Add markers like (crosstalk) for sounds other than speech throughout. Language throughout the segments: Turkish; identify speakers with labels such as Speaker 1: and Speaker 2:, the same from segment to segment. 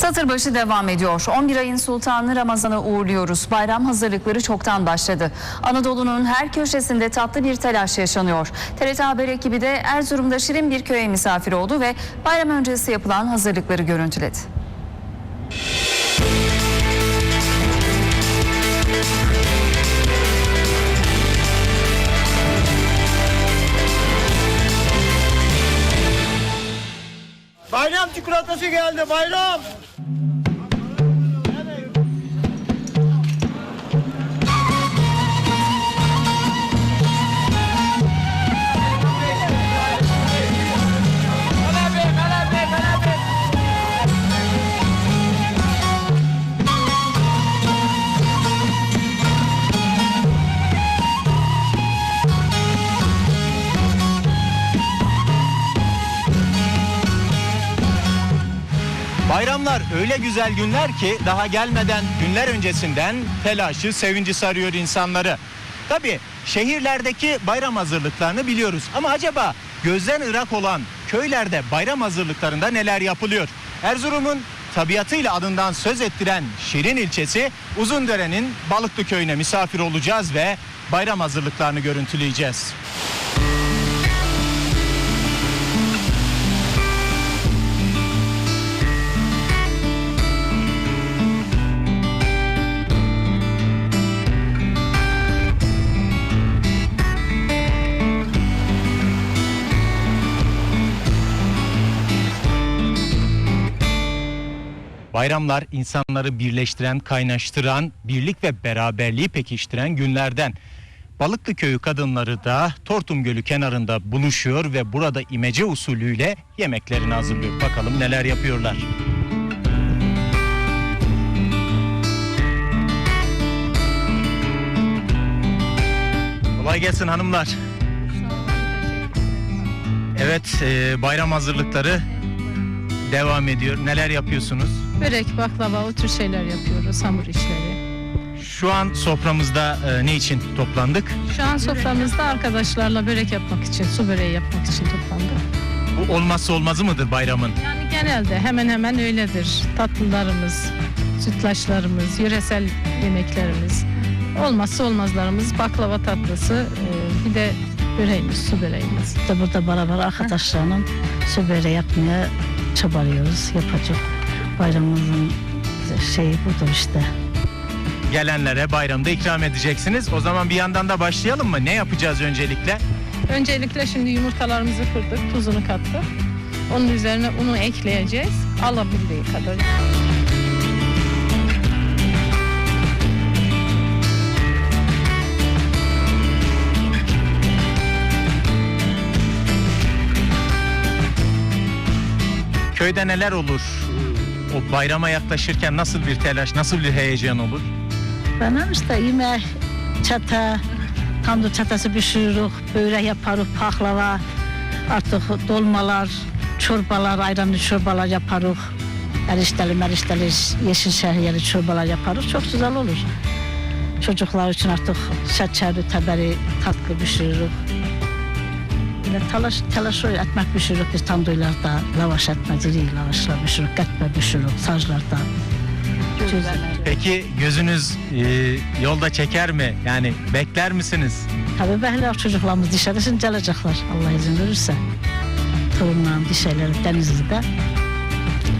Speaker 1: Satırbaşı devam ediyor. 11 ayın sultanı Ramazan'a uğurluyoruz. Bayram hazırlıkları çoktan başladı. Anadolu'nun her köşesinde tatlı bir telaş yaşanıyor. TRT Haber ekibi de Erzurum'da şirin bir köye misafir oldu ve bayram öncesi yapılan hazırlıkları görüntüledi.
Speaker 2: Bayram çikolatası geldi bayram. Mm-hmm.
Speaker 3: Bayramlar öyle güzel günler ki daha gelmeden günler öncesinden telaşı, sevinci sarıyor insanları. Tabii şehirlerdeki bayram hazırlıklarını biliyoruz ama acaba gözden ırak olan köylerde bayram hazırlıklarında neler yapılıyor? Erzurum'un tabiatıyla adından söz ettiren Şirin ilçesi Uzundere'nin Balıklı köyüne misafir olacağız ve bayram hazırlıklarını görüntüleyeceğiz. Bayramlar insanları birleştiren, kaynaştıran, birlik ve beraberliği pekiştiren günlerden. Balıklı köyü kadınları da Tortum Gölü kenarında buluşuyor ve burada imece usulüyle yemeklerini hazırlıyor. Bakalım neler yapıyorlar. Kolay gelsin hanımlar. Evet, e, bayram hazırlıkları devam ediyor. Neler yapıyorsunuz?
Speaker 4: Börek, baklava o tür şeyler yapıyoruz, hamur işleri.
Speaker 3: Şu an soframızda e, ne için toplandık?
Speaker 4: Şu an soframızda arkadaşlarla börek yapmak için, su böreği yapmak için toplandık.
Speaker 3: Bu olmazsa olmazı mıdır bayramın?
Speaker 4: Yani genelde hemen hemen öyledir. Tatlılarımız, sütlaçlarımız, yöresel yemeklerimiz. Olmazsa olmazlarımız baklava tatlısı, e, bir de böreğimiz, su böreğimiz.
Speaker 5: de burada beraber arkadaşlarla su böreği yapmaya çabalıyoruz, yapacak. Bayramımızın şeyi budur işte.
Speaker 3: Gelenlere bayramda ikram edeceksiniz. O zaman bir yandan da başlayalım mı? Ne yapacağız öncelikle?
Speaker 4: Öncelikle şimdi yumurtalarımızı kırdık, tuzunu kattık. Onun üzerine unu ekleyeceğiz. Alabildiği kadar.
Speaker 3: Köyde neler olur? O bayrama yaklaşırken nasıl bir telaş, nasıl bir heyecan olur?
Speaker 5: Benim işte yemek, çata, tandır çatası pişiririk, börek yaparız, paklava, artık dolmalar, çorbalar, ayranlı çorbalar yaparız. Erişteli merişteli yeşil şehriyeli çorbalar yaparız. Çok güzel olur. Çocuklar için artık şekerli, teberi, tatlı pişiririk. Böyle telaş, telaş oluyor. Ekmek pişiririk biz tandırlarda, lavaş etmez, iri lavaşlar pişiririk, ketme pişiririk, saclarda.
Speaker 3: Peki gözünüz e, yolda çeker mi? Yani bekler misiniz?
Speaker 5: Tabii bekler çocuklarımız dışarı şimdi gelecekler Allah izin verirse. Torunlarım dişeleri Denizli'de.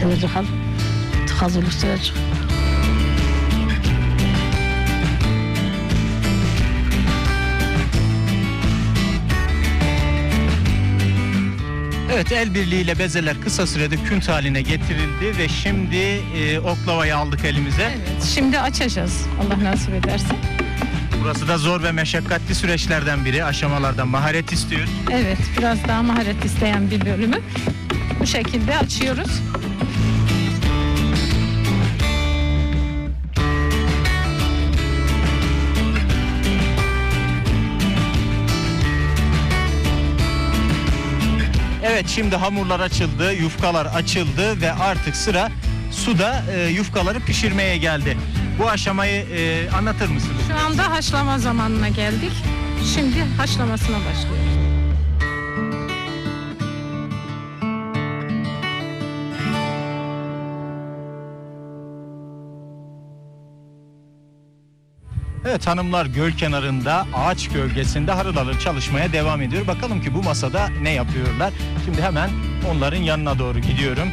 Speaker 5: Gelecekler. Hazırlık sürecek.
Speaker 3: Evet el birliğiyle bezeler kısa sürede künt haline getirildi ve şimdi e, oklavayı aldık elimize.
Speaker 4: Evet, şimdi açacağız Allah nasip ederse.
Speaker 3: Burası da zor ve meşakkatli süreçlerden biri. Aşamalardan maharet istiyor.
Speaker 4: Evet, biraz daha maharet isteyen bir bölümü. Bu şekilde açıyoruz.
Speaker 3: Evet şimdi hamurlar açıldı, yufkalar açıldı ve artık sıra suda e, yufkaları pişirmeye geldi. Bu aşamayı e, anlatır mısınız?
Speaker 4: Şu anda haşlama zamanına geldik. Şimdi haşlamasına başlıyoruz.
Speaker 3: Evet hanımlar göl kenarında ağaç gölgesinde harıl çalışmaya devam ediyor. Bakalım ki bu masada ne yapıyorlar. Şimdi hemen onların yanına doğru gidiyorum.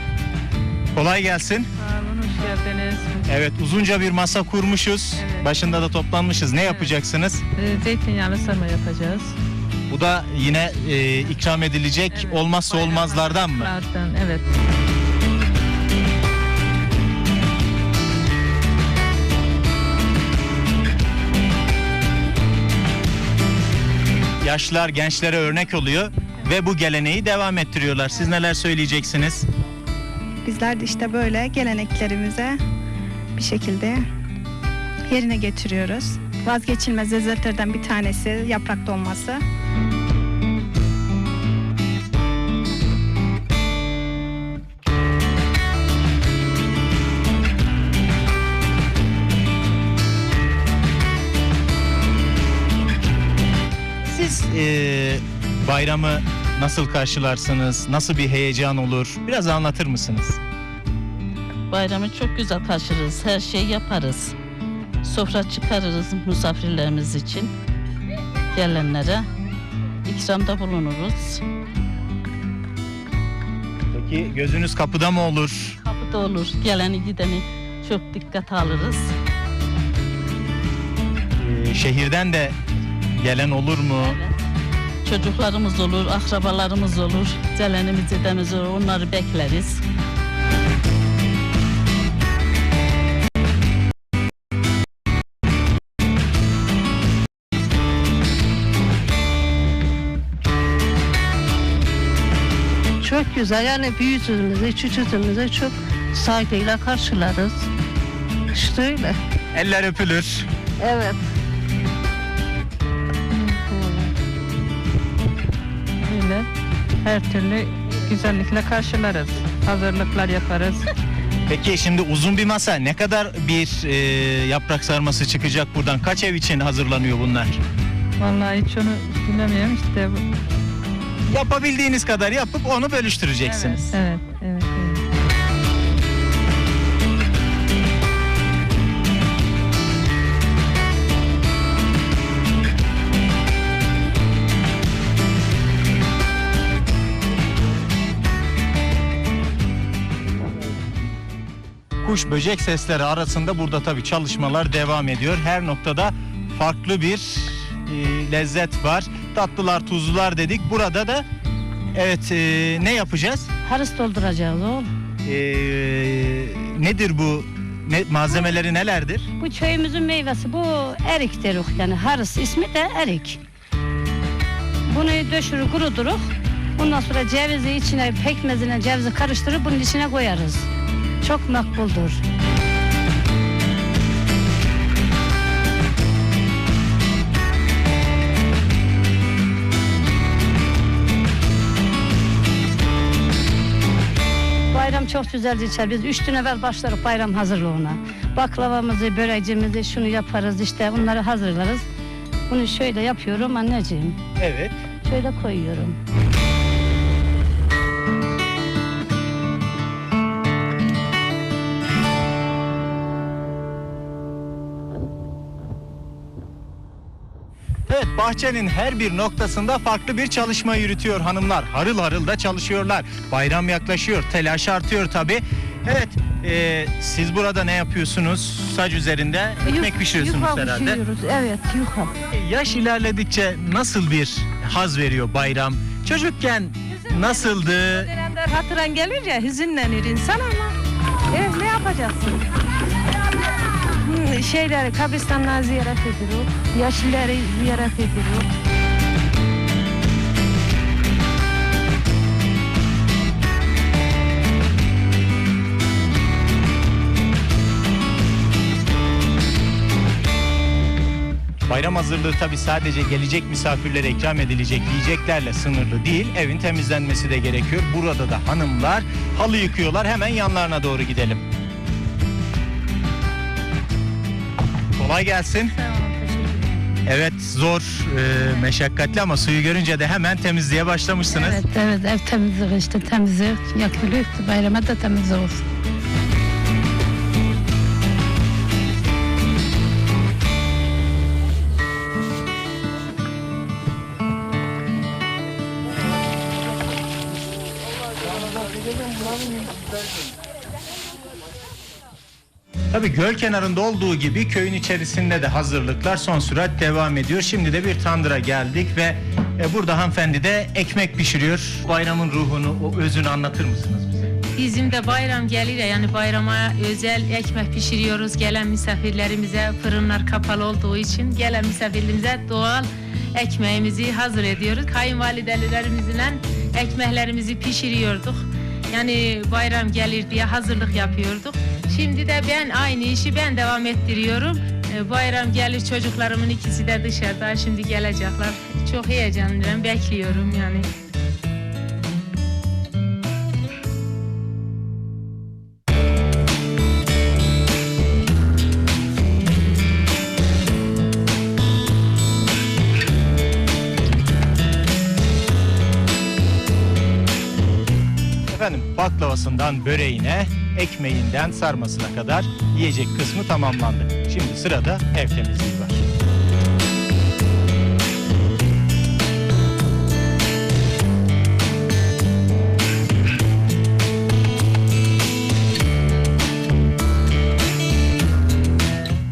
Speaker 3: Kolay gelsin.
Speaker 4: Olun, hoş geldiniz.
Speaker 3: Evet uzunca bir masa kurmuşuz.
Speaker 4: Evet.
Speaker 3: Başında da toplanmışız. Ne yapacaksınız?
Speaker 4: Ee, zeytinyağlı sarma yapacağız.
Speaker 3: Bu da yine e, ikram edilecek
Speaker 4: Evet,
Speaker 3: olmazsa olmazlardan mı?
Speaker 4: Evet.
Speaker 3: Yaşlılar gençlere örnek oluyor ve bu geleneği devam ettiriyorlar. Siz neler söyleyeceksiniz?
Speaker 6: Bizler de işte böyle geleneklerimize bir şekilde yerine getiriyoruz. Vazgeçilmez lezzetlerden bir tanesi yaprak dolması.
Speaker 3: Bayramı nasıl karşılarsınız? Nasıl bir heyecan olur? Biraz anlatır mısınız?
Speaker 7: Bayramı çok güzel karşılarız. Her şeyi yaparız. Sofra çıkarırız misafirlerimiz için. Gelenlere ikramda bulunuruz.
Speaker 3: Peki gözünüz kapıda mı olur?
Speaker 7: Kapıda olur. Geleni gideni çok dikkat alırız.
Speaker 3: E, şehirden de gelen olur mu?
Speaker 7: Evet. Çocuklarımız olur, akrabalarımız olur. Gelenimiz gidemiz olur. Onları bekleriz.
Speaker 8: Çok güzel yani büyütümüzü, küçüğümüzü çok saygıyla karşılarız. İşte öyle.
Speaker 3: Eller öpülür.
Speaker 8: Evet.
Speaker 4: Her türlü güzellikle karşılarız. Hazırlıklar yaparız. (laughs)
Speaker 3: Peki şimdi uzun bir masa ne kadar bir e, yaprak sarması çıkacak buradan? Kaç ev için hazırlanıyor bunlar?
Speaker 4: Vallahi hiç onu bilemiyorum işte.
Speaker 3: Yapabildiğiniz kadar yapıp onu bölüştüreceksiniz.
Speaker 4: Evet, evet.
Speaker 3: Kuş böcek sesleri arasında burada tabii çalışmalar devam ediyor. Her noktada farklı bir e, lezzet var. Tatlılar, tuzlular dedik. Burada da evet e, ne yapacağız?
Speaker 8: Harıs dolduracağız oğlum.
Speaker 3: E, nedir bu? Ne, malzemeleri nelerdir?
Speaker 8: Bu köyümüzün meyvesi bu erik deruk yani harıs ismi de erik. Bunu döşürü kuruduruk. Ondan sonra cevizi içine pekmezine cevizi karıştırıp bunun içine koyarız. Çok makbuldur. Bayram çok güzel geçer. Biz üç gün evvel başlarız bayram hazırlığına. Baklavamızı, böreğimizi şunu yaparız işte bunları hazırlarız. Bunu şöyle yapıyorum anneciğim.
Speaker 3: Evet.
Speaker 8: Şöyle koyuyorum.
Speaker 3: Bahçenin her bir noktasında farklı bir çalışma yürütüyor hanımlar. Harıl harıl da çalışıyorlar. Bayram yaklaşıyor, telaş artıyor tabi. Evet, e, siz burada ne yapıyorsunuz? Saç üzerinde ekmek pişiriyorsunuz
Speaker 8: Yuka
Speaker 3: herhalde.
Speaker 8: pişiriyoruz, Evet yuka.
Speaker 3: Yaş ilerledikçe nasıl bir haz veriyor bayram? Çocukken nasıldı?
Speaker 9: Dönemler hatıran gelir ya hüzünlenir insan ama eh, ne yapacaksın? Şeyleri kabristanlığa ziyaret ediyor, yaşlıları ziyaret ediyor.
Speaker 3: Bayram hazırlığı tabi sadece gelecek misafirlere ikram edilecek yiyeceklerle sınırlı değil. Evin temizlenmesi de gerekiyor. Burada da hanımlar halı yıkıyorlar. Hemen yanlarına doğru gidelim. Kolay gelsin. Evet zor, e, meşakkatli ama suyu görünce de hemen temizliğe başlamışsınız.
Speaker 5: Evet evet ev temizliği işte temizliği yakılıyor bayrama da temiz olsun. Thank you.
Speaker 3: Tabii göl kenarında olduğu gibi köyün içerisinde de hazırlıklar son sürat devam ediyor. Şimdi de bir tandıra geldik ve e, burada hanımefendi de ekmek pişiriyor. Bayramın ruhunu, o özünü anlatır mısınız bize?
Speaker 10: Bizim de bayram gelir ya yani bayrama özel ekmek pişiriyoruz gelen misafirlerimize fırınlar kapalı olduğu için gelen misafirlerimize doğal ekmeğimizi hazır ediyoruz. Kayınvalidelerimizle ekmeklerimizi pişiriyorduk. Yani bayram gelir diye hazırlık yapıyorduk. Şimdi de ben aynı işi ben devam ettiriyorum. Ee, Bayram gelir çocuklarımın ikisi de dışarıda şimdi gelecekler. Çok heyecanlıyım bekliyorum yani.
Speaker 3: Efendim baklavasından böreğine, ekmeğinden sarmasına kadar yiyecek kısmı tamamlandı. Şimdi sırada ev temizliği var.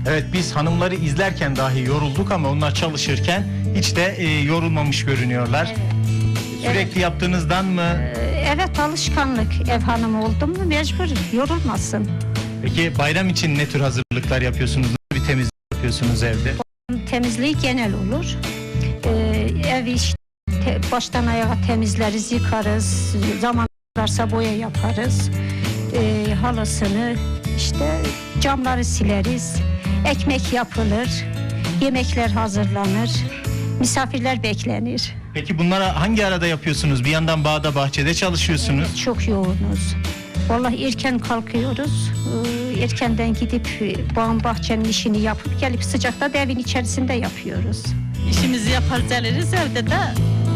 Speaker 3: Evet biz hanımları izlerken dahi yorulduk ama onlar çalışırken hiç de e, yorulmamış görünüyorlar. Sürekli yaptığınızdan mı?
Speaker 11: Ee, Evet alışkanlık ev hanımı oldum mu mecbur yorulmasın.
Speaker 3: Peki bayram için ne tür hazırlıklar yapıyorsunuz? Bir temizlik yapıyorsunuz evde?
Speaker 11: Temizliği genel olur. Ee, evi işte te- baştan ayağa temizleriz, yıkarız. Zaman varsa boya yaparız. Ee, halısını işte camları sileriz. Ekmek yapılır. Yemekler hazırlanır. Misafirler beklenir.
Speaker 3: Peki bunları hangi arada yapıyorsunuz? Bir yandan bağda bahçede çalışıyorsunuz.
Speaker 11: Çok yoğunuz. Vallahi erken kalkıyoruz. Ee, Erkenden gidip e, bağın bahçenin işini yapıp gelip sıcakta da evin içerisinde yapıyoruz.
Speaker 7: İşimizi yapar geliriz evde de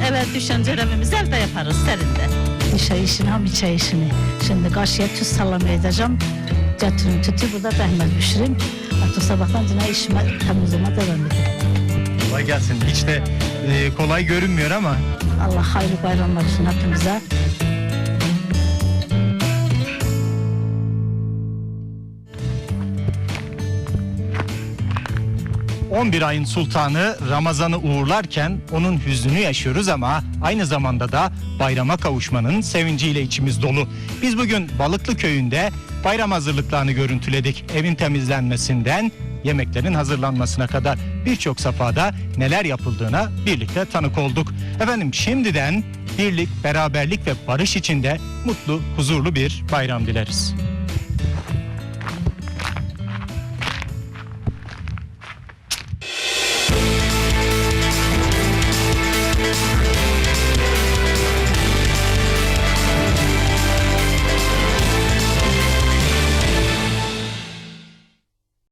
Speaker 7: eve düşen görevimizi evde yaparız serinde.
Speaker 11: Çay işini hem çay işini. Şimdi karşıya tuz salamı edeceğim. Götürün tütü burada pehmez pişireyim. Artık sabahtan yine işime temizliğime devam edeyim.
Speaker 3: Kolay gelsin. Hiç de e, kolay görünmüyor ama
Speaker 11: Allah hayırlı bayramlar olsun hepimize.
Speaker 3: 11 ayın sultanı Ramazan'ı uğurlarken onun hüznünü yaşıyoruz ama aynı zamanda da bayrama kavuşmanın sevinciyle içimiz dolu. Biz bugün Balıklı köyünde bayram hazırlıklarını görüntüledik. Evin temizlenmesinden yemeklerin hazırlanmasına kadar birçok safhada neler yapıldığına birlikte tanık olduk. Efendim şimdiden birlik, beraberlik ve barış içinde mutlu, huzurlu bir bayram dileriz.